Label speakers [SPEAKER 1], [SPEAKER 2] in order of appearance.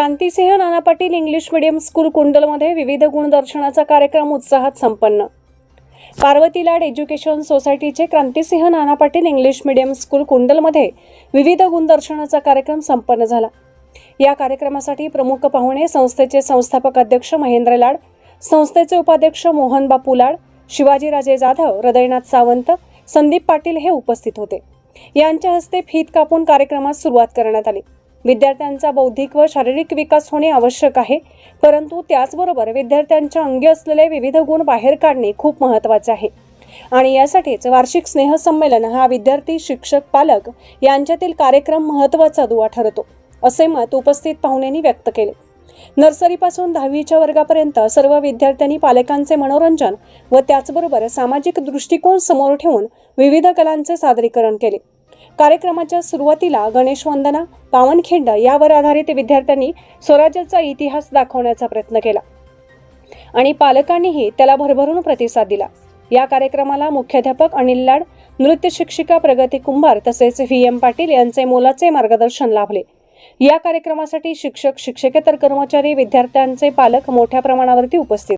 [SPEAKER 1] Krantisinh Nana Patil English medium school कुंडलमध्ये विविध गुणदर्शनाचा कार्यक्रम उत्साहात संपन्न. पार्वती लाड एज्युकेशन सोसायटीचे Krantisinh Nana Patil English medium school कुंडलमध्ये विविध गुणदर्शनाचा कार्यक्रम संपन्न झाला. या कार्यक्रमासाठी प्रमुख पाहुणे संस्थेचे संस्थापक अध्यक्ष महेंद्र लाड संस्थेचे उपाध्यक्ष मोहन बापू लाड शिवाजीराजे जाधव हृदयनाथ सावंत संदीप पाटील हे उपस्थित होते. यांच्या हस्ते फीत कापून कार्यक्रमास सुरुवात करण्यात आली. विद्यार्थ्यांचा बौद्धिक व शारीरिक विकास होणे आवश्यक आहे. परंतु त्याचबरोबर विद्यार्थ्यांच्या अंगी असलेले विविध गुण बाहेर काढणे खूप महत्त्वाचे आहे. आणि यासाठीच वार्षिक स्नेहसंमेलन हा विद्यार्थी शिक्षक पालक यांच्यातील कार्यक्रम महत्त्वाचा दुवा ठरतो असे मत उपस्थित पाहुण्यांनी व्यक्त केले. नर्सरीपासून दहावीच्या वर्गापर्यंत सर्व विद्यार्थ्यांनी पालकांचे मनोरंजन व त्याचबरोबर सामाजिक दृष्टिकोन समोर ठेवून विविध कलांचे सादरीकरण केले. कार्यक्रमाच्या सुरुवातीला गणेश वंदना पावनखिंड यावर आधारित विद्यार्थ्यांनी स्वराज्याचा इतिहास दाखवण्याचा प्रयत्न केला. आणि पालकांनीही त्याला भरभरून प्रतिसाद दिला. या कार्यक्रमाला मुख्याध्यापक अनिल लाड नृत्य शिक्षिका प्रगती कुंभार तसेच व्ही. एम. पाटील यांचे मोलाचे मार्गदर्शन लाभले. या कार्यक्रमासाठी शिक्षक शिक्षकेतर कर्मचारी विद्यार्थ्यांचे पालक मोठ्या प्रमाणावरती उपस्थित